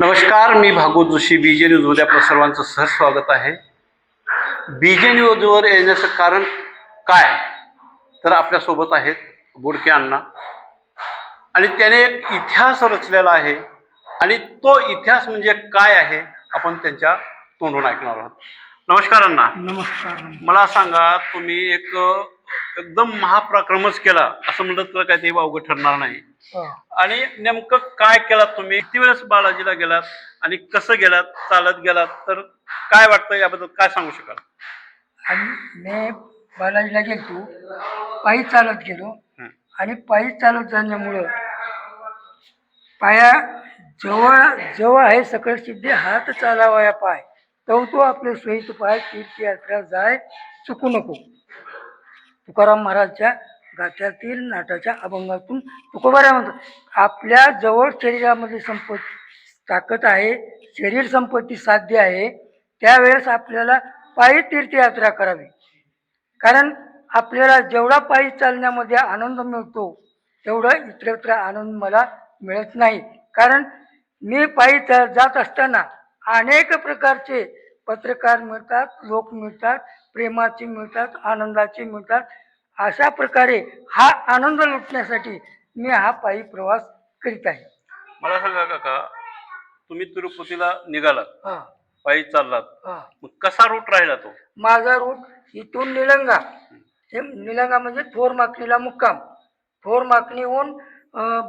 नमस्कार मी भागवत जोशी बीजे न्यूजमध्ये आपलं सर्वांचं सहज स्वागत आहे. बीजे न्यूजवर येण्याचं कारण काय? तर आपल्यासोबत आहेत बोडके अण्णा. आणि त्याने एक इतिहास रचलेला आहे. आणि तो इतिहास म्हणजे काय आहे? आपण त्यांच्या तोंडून ऐकणार आहोत. नमस्कार अण्णा. नमस्कार. मला सांगा तुम्ही एक एकदम महाप्रक्रमच केला. असं म्हणलं तर काय ते अवघड ठरणार नाही. आणि नेमकं काय केलात तुम्ही? किती वेळेस बालाजीला गेलात आणि कसं गेलात? चालत गेलात? तर काय वाटतं याबद्दल काय सांगू शकाल? आणि मी बालाजीला गेलतो. पायी चालत गेलो. आणि पायी चालत जाण्यामुळं पाया जवळ जवळ आहे सकळ सिद्धी हात चालावया पाय. तो तो आपले सोयीत पाय तीर्थयात्रा जाय चुकू नको. तुकाराम महाराजच्या गात्यातील नाटाच्या अभंगातून तुकोबारा म्हणतात आपल्या जवळ शरीरामध्ये संपत्ती ताकद आहे शरीर संपत्ती साध्य आहे त्यावेळेस आपल्याला पायी तीर्थयात्रा करावी. कारण आपल्याला जेवढा पायी चालण्यामध्ये आनंद मिळतो तेवढा इतरत्र आनंद मला मिळत नाही. कारण मी पायी चा- जात असताना अनेक प्रकारचे पत्रकार मिळतात लोक मिळतात प्रेमाचे मिळतात आनंदाचे मिळतात अशा प्रकारे हा आनंद लुटण्यासाठी मी हा पायी प्रवास करीत आहे. मला सांगा काका तुम्ही तिरुपतीला निघालात हा. पायी चाललात हा. मग कसा रूट राहिला तो? माझा रूट इथून निलंगा. हे निलंगा म्हणजे थोर माकणीला मुक्काम. थोर माकणीहून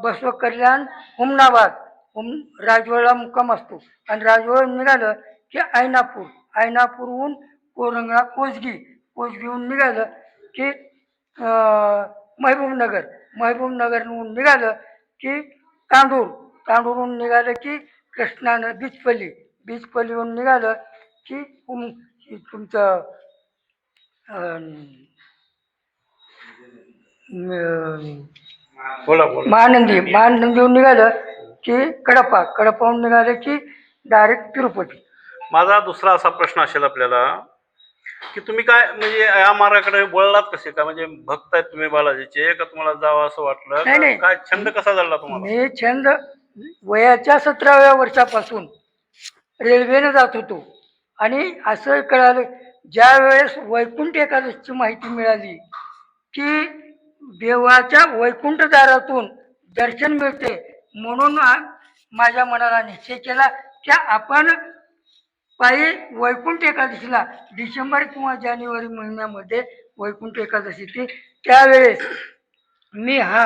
बसव कल्याण हुमनाबाद हुम राजवळला मुक्काम असतो. आणि राजवळ निघालं की ऐनापूर ऐनापूरहून कोरंगळा कोसगी. कोसगीहून निघालं की महबूबनगर. महबूबनगरहून निघालं की तांदूर तांदूरहून निघालं की कृष्णानं बीचपल्ली. बीचपल्लीहून निघालं की तुम तुमचं महानंदी महानंदीहून निघालं की कडप्पा. कडप्पाहून निघालं की डायरेक्ट तिरुपती. माझा दुसरा असा प्रश्न असेल आपल्याला. की तुम्ही काय म्हणजे या मार्गाकडे वळलात कसे? का म्हणजे भक्त आहेत तुम्ही बालाजीचे का तुम्हाला जावं असं वाटलं? नाही. काय छंद कसा झाला तुम्हाला? मी छंद वयाच्या सतराव्या वर्षापासून रेल्वेनं जात होतो. आणि असं कळालं ज्या वेळेस वैकुंठ एकादशीची माहिती मिळाली की देवाच्या वैकुंठ दारातून दर्शन मिळते म्हणून आ- माझ्या मनाला निश्चय केला की आपण पायी वैकुंठ एकादशीला डिसेंबर किंवा जानेवारी महिन्यामध्ये वैकुंठ एकादशी ती त्यावेळेस मी हा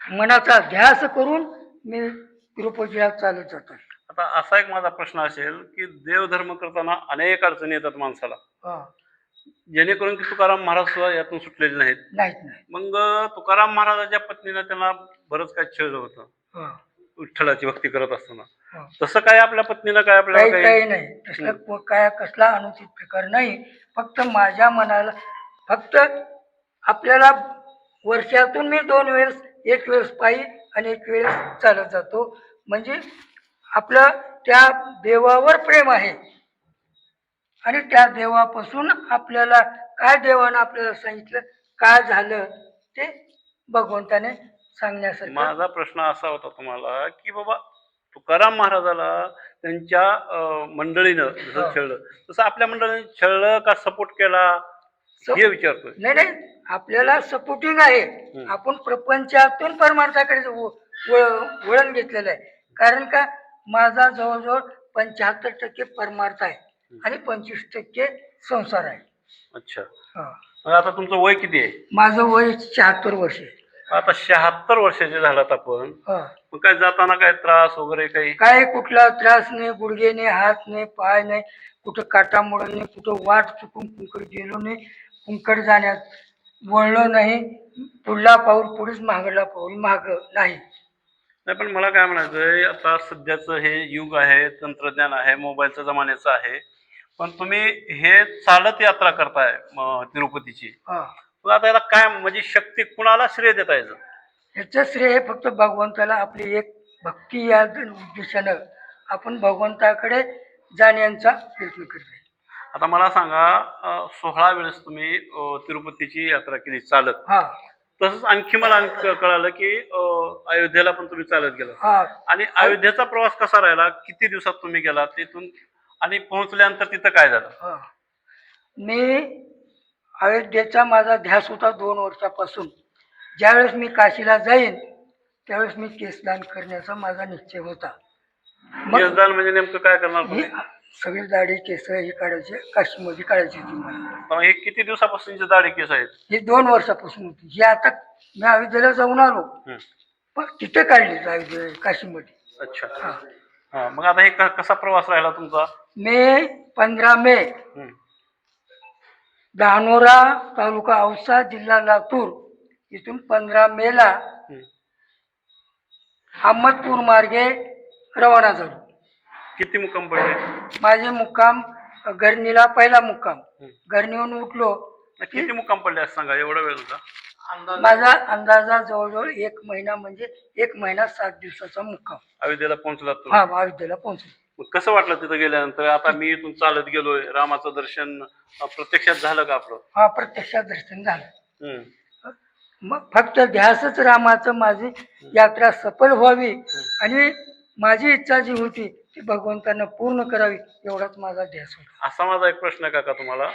मनाचा ध्यास करून मी तिरुपतीला चालत जातो आता असा एक माझा प्रश्न असेल की देवधर्म करताना अनेक अडचणी येतात माणसाला हा. जेणेकरून की तुकाराम महाराज सुद्धा यातून सुटलेले नाहीत नाहीत नाही मग तुकाराम महाराजाच्या पत्नीनं त्यांना बरंच काय छळलं होतं हा. विठ्ठलाची भक्ती करत असताना. तसं काय आपल्या पत्नीनं काय काही आपल्याला काही काही नाही. तसलं को- काय कसला अनुचित प्रकार नाही. फक्त माझ्या मनाला फक्त आपल्याला वर्षातून मी दोन वेळेस एक वेळेस पायी आणि एक वेळेस चालत जातो. म्हणजे आपलं त्या देवावर प्रेम आहे. आणि त्या देवापासून आपल्याला काय देवानं आपल्याला सांगितलं काय झालं ते भगवंताने सांगण्यासाठी माझा प्रश्न असा होता तुम्हाला की बाबा तुकाराम महाराजाला त्यांच्या मंडळीनं जसं. छळलं तसं आपल्या मंडळीने छळलं का सपोर्ट केला? हे विचारतोय नाही नाही आपल्याला सपोर्टिंग आहे. आपण प्रपंचातून परमार्थाकडे वळण घेतलेलं आहे. कारण का माझा जवळजवळ पंच्याहत्तर टक्के परमार्थ आहे आणि पंचवीस टक्के संसार आहे. अच्छा. हा. आता तुमचं वय किती आहे? माझं वय शहात्तर वर्ष आहे. आता शहात्तर वर्षाचे झालात आपण. हा. मग काय जाताना काय त्रास वगैरे काही? काय कुठला त्रास नाही गुडघे नाही हात नाही पाय नाही कुठं काटामुळे नाही कुठं वाट चुकून कुंकड गेलो नाही कुंकड जाण्यात वळलो नाही पुढला पाऊल पुढेच मागला पाऊल माग नाही. नाही पण मला काय म्हणायचंय आता सध्याचं हे युग आहे तंत्रज्ञान आहे मोबाईलच्या जमान्याचं आहे. पण तुम्ही हे चालत यात्रा करताय म, तिरुपतीची. हा. मग आता याला काय म्हणजे शक्ती कुणाला श्रेय देता यायचं? ह्याचं श्रेय फक्त भगवंताला आपली एक भक्ती या उद्देशानं आपण भगवंताकडे जाण्याचा प्रयत्न करतोय. आता मला सांगा सोळा वेळेस तुम्ही अं, तिरुपतीची यात्रा केली चालत. हा. तसंच आणखी मला आणखी कळालं की अं, अयोध्येला पण तुम्ही चालत गेला हा. आणि अयोध्येचा प्रवास कसा राहिला? किती दिवसात तुम्ही गेला तिथून आणि पोहोचल्यानंतर तिथं काय झालं? हा. मी अयोध्येचा माझा ध्यास होता दोन वर्षापासून. ज्यावेळेस मी काशीला जाईन त्यावेळेस मी केसदान करण्याचा माझा निश्चय होता. मग यजदान म्हणजे नेमकं काय करणार तुम्ही? सगळी दाढी केस हे काढायचे काशीमध्ये काढायची होती मला. पण हे किती दिवसापासूनचे दाढी केस आहेत? ही दोन वर्षापासून होती. ही आता मी अयोध्येला जाऊन आलो. हं. पण तिथे काढली अयोध्ये काशीमध्ये. अच्छा. हा. हा मग आता हे क- कसा प्रवास राहिला तुमचा? मे पंधरा मे. हं. धानोरा तालुका औसा जिल्हा लातूर इथून पंधरा मेला. अहमदपूर मार्गे रवाना झालो. किती मुक्काम पडले? माझे मुक्काम गरणीला पहिला मुक्काम. गरणीहून उठलो. किती मुक्काम पडले असं सांगा एवढा वेळ होता? माझा अंदाजा जवळजवळ एक महिना म्हणजे एक महिना सात दिवसाचा मुक्काम. अयोध्येला पोहोचला हा अयोध्येला पोहोचलो. मग कसं वाटलं तिथं गेल्यानंतर आता मी इथून चालत गेलोय रामाचं दर्शन अं, प्रत्यक्षात झालं का आपलं हा प्रत्यक्षात दर्शन झालं. मग फक्त ध्यासच रामाचं माझी यात्रा सफल व्हावी आणि माझी इच्छा जी होती ती भगवंतानं पूर्ण करावी एवढाच माझा ध्यास होता असा माझा एक प्रश्न आहे काका तुम्हाला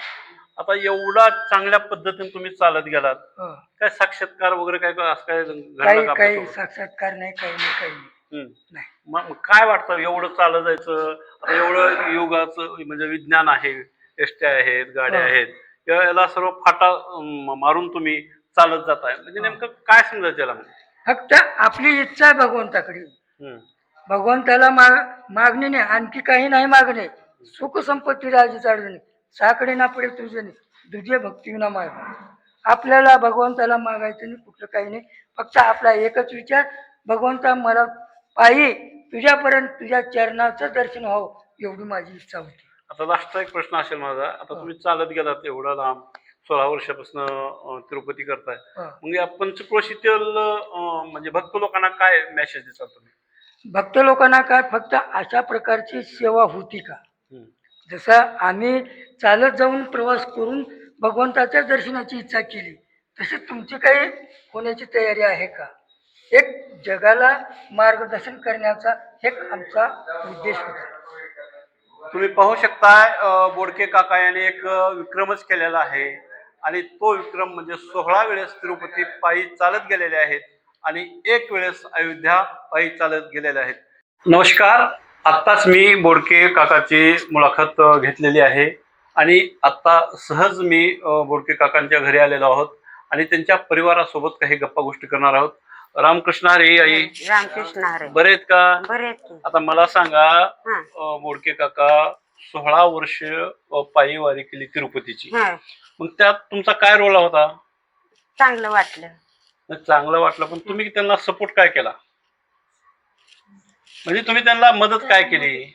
आता एवढा चांगल्या पद्धतीने तुम्ही चालत गेलात हो. काय साक्षात्कार वगैरे काय असं काय घडलं काही का काही आपल्यासोबत? साक्षात्कार नाही काही नाही काही नाही. नाही. मग काय वाटतं? एवढं चालत जायचं? आता एवढं योगाचं म्हणजे विज्ञान आहे एसट्या आहेत गाड्या हो. आहेत याला सर्व फाटा अं, मारून तुम्ही चालत जाताय. म्हणजे नेमकं काय समजायचं याला मग? फक्त आपली इच्छा आहे भगवंताकडे. हं. भगवंताला माग मागणी नाही आणखी काही नाही मागणे. सुख संपत्ती राजी चालणे साकडे ना पडे तुझे तुझे भक्ती ना माग आपल्याला भगवंताला मागायचं नाही कुठलं काही नाही. फक्त आपला एकच विचार भगवंता मला पायी तुझ्यापर्यंत तुझ्या चरणाचं दर्शन व्हावं एवढी माझी इच्छा होती. आता लास्टचा एक प्रश्न असेल माझा. आता तुम्ही चालत गेलात एवढा लांब सोळा वर्षापासून तिरुपती करताय. हा. मग या पंचक्रोशीतील अं, म्हणजे भक्त लोकांना काय मेसेज देतात तुम्ही? भक्त लोकांना काय फक्त अशा प्रकारची सेवा होती का. जसं आम्ही चालत जाऊन प्रवास करून भगवंताच्या दर्शनाची इच्छा केली तशी तुमची काही होण्याची तयारी आहे का? एक जगाला मार्गदर्शन करण्याचा एक आमचा उद्देश होता. तुम्ही पाहू शकता बोडके काका यांनी एक विक्रमच केलेला आहे. आणि तो विक्रम म्हणजे सोहळा वेळेस तिरुपती पायी चालत गेलेले आहेत. आणि एक वेळेस अयोध्या पायी चालत गेलेले आहेत. नमस्कार. आत्ताच मी बोडके काकाची मुलाखत घेतलेली आहे. आणि आत्ता सहज मी बोडके काकांच्या घरी आलेलो आहोत. आणि त्यांच्या परिवारासोबत काही गप्पा गोष्टी करणार आहोत. रामकृष्ण हरी आई. रामकृष्ण हरे. बरे आहेत का? बरे आहेत की. आता मला सांगा हा. अ, मोडके काका सोळा वर्ष अ, पायी वारी केली तिरुपतीची. हा. मग त्यात तुमचा काय रोल होता? चांगलं वाटलं. चांगलं वाटलं पण तुम्ही त्यांना सपोर्ट काय केला? म्हणजे तुम्ही त्यांना मदत काय केली?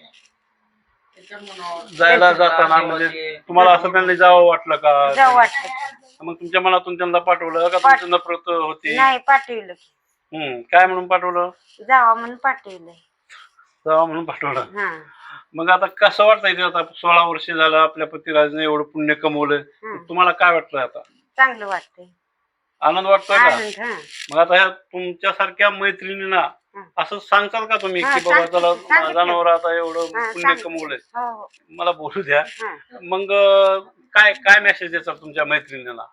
जायला जाताना म्हणजे तुम्हाला असं त्यांना जावं वाटलं का? वाटलं. मग तुमच्या मनातून त्यांना पाठवलं का? पाठ- तुमची नफरत होती? नाही पाठवलं. हम्म काय म्हणून पाठवलं? जावा म्हणून पाठवलं जावा म्हणून पाठवलं. हा. मग आता कसं वाटतंय ते आता सोळा वर्ष झालं आपल्या पतीराजने एवढं पुण्य कमवलंय हम्म. तुम्हाला काय वाटतंय आता? चांगलं वाटतंय. आनंद वाटतोय का? आनंद हा. मग आता ह्या तुमच्यासारख्या मैत्रिणींना हं. असं सांगताल का तुम्ही हा, की बाबा चला. जनावर आता एवढं हा, पुण्य. कमवलंय. हो हो. मला बोलू द्या. हा. मग अं, काय काय मेसेज द्यायचा तुमच्या मैत्रिणीला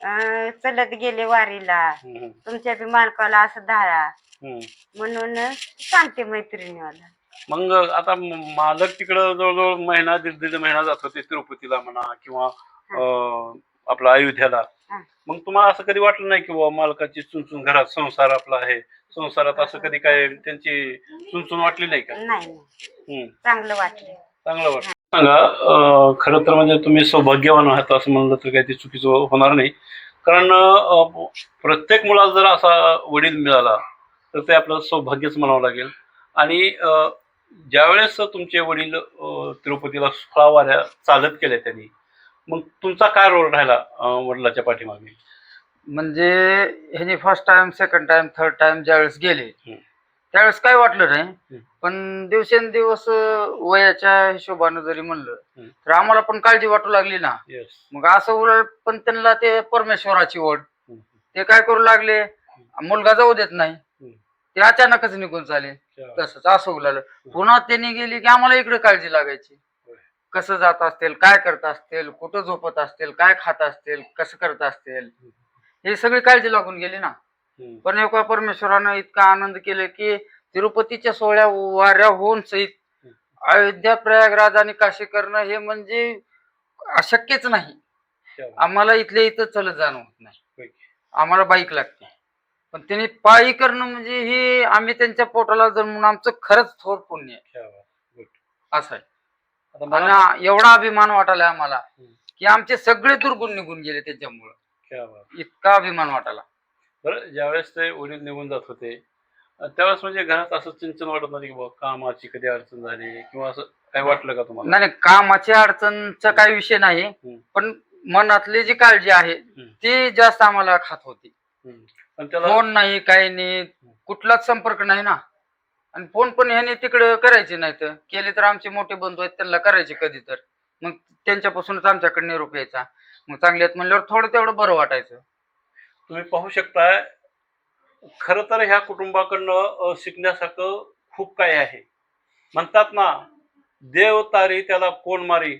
अं, चलत गेले वारीला. हम्म, तुमच्या बी मालकाला असं धारा. हम्म. म्हणून सांगते मैत्रिणीवाला. मग आता म- मालक तिकडं जवळजवळ महिना दीड दीड महिना जात होते तिरुपतीला म्हणा किंवा अं, आपला अयोध्याला. हा. मग तुम्हाला असं कधी वाटलं नाही की बाबा मालकाची चुनचुन घरात संसार आपला आहे? संसारात असं कधी काय त्यांची चुनचुन वाटली नाही का? नाही नाही. हम्म. चांगलं वाटलं. चांगलं वाटतं सांगा खरं तर म्हणजे तुम्ही सौभाग्यवान आहात असं म्हणलं तर काही ते चुकीचं होणार नाही. कारण प्रत्येक मुलाला जर असा वडील मिळाला तर ते आपलं सौभाग्यच म्हणावं लागेल. आणि ज्यावेळेस तुमचे वडील तिरुपतीला सोळा वाऱ्या चालत केल्या त्यांनी मग तुमचा काय रोल राहिला वडिलाच्या पाठीमागे? म्हणजे ह्याने first time second time third time ज्यावेळेस गेले. त्यावेळेस काय वाटलं नाही. पण दिवसेंदिवस वयाच्या हिशोबानं जरी म्हणलं. तर आम्हाला पण काळजी वाटू लागली ना मग असं उलट पण त्यांना ते परमेश्वराची ओढ ते काय करू लागले मुलगा जाऊ देत नाही. ते अचानकच निघून चाले तसंच असं उलालं पुन्हा त्यांनी गेली की आम्हाला इकडे काळजी लागायची. कसं जात असतील काय करत असतील कुठं झोपत असतील काय खात असतील कसं करत असतील हे सगळी काळजी लागून गेली ना. पण एका परमेश्वरानं इतका आनंद केले की तिरुपतीच्या सोहळ्या वाऱ्या होऊन सहित अयोध्या प्रयागराज आणि काशी करणं हे म्हणजे अशक्यच नाही. आम्हाला इथल्या इथं चलत जाणं होत नाही. आम्हाला बाईक लागते पण त्यांनी पायी करणं म्हणजे हे आम्ही त्यांच्या पोटाला जन्मून आमचं खरंच थोर पुण्य आहे. असं आहे एवढा अभिमान वाटायला आम्हाला. की आमचे सगळे दुर्गुण निघून गेले त्याच्यामुळं. इतका अभिमान वाटायला बरं ज्यावेळेस ते वडील निघून जात होते त्यावेळेस म्हणजे घरात असं चिंचन वाटत नाही की बाबा कामाची कधी अडचण झाली किंवा असं काय वाटलं का तुम्हाला? नाही नाही, कामाची अडचणचा काही विषय नाही हम्म. पण मनातली जी काळजी आहे ती जास्त आम्हाला खात होती. हम्म. पण त्याला फोन नाही काही नाही कुठलाच संपर्क नाही ना. आणि फोन पण ह्याने तिकडे करायचे नाही तर केले तर आमचे मोठे बंधू आहेत त्यांना करायचे कधी तर. मग त्यांच्यापासूनच आमच्याकडे निरोप यायचा. मग चांगले आहेत म्हणल्यावर थोडं तेवढं बरं वाटायचं. तुम्ही पाहू शकताय खरं तर ह्या कुटुंबाकडनं शिकण्यासारखं खूप काही आहे. म्हणतात ना देव तारी त्याला कोण मारी?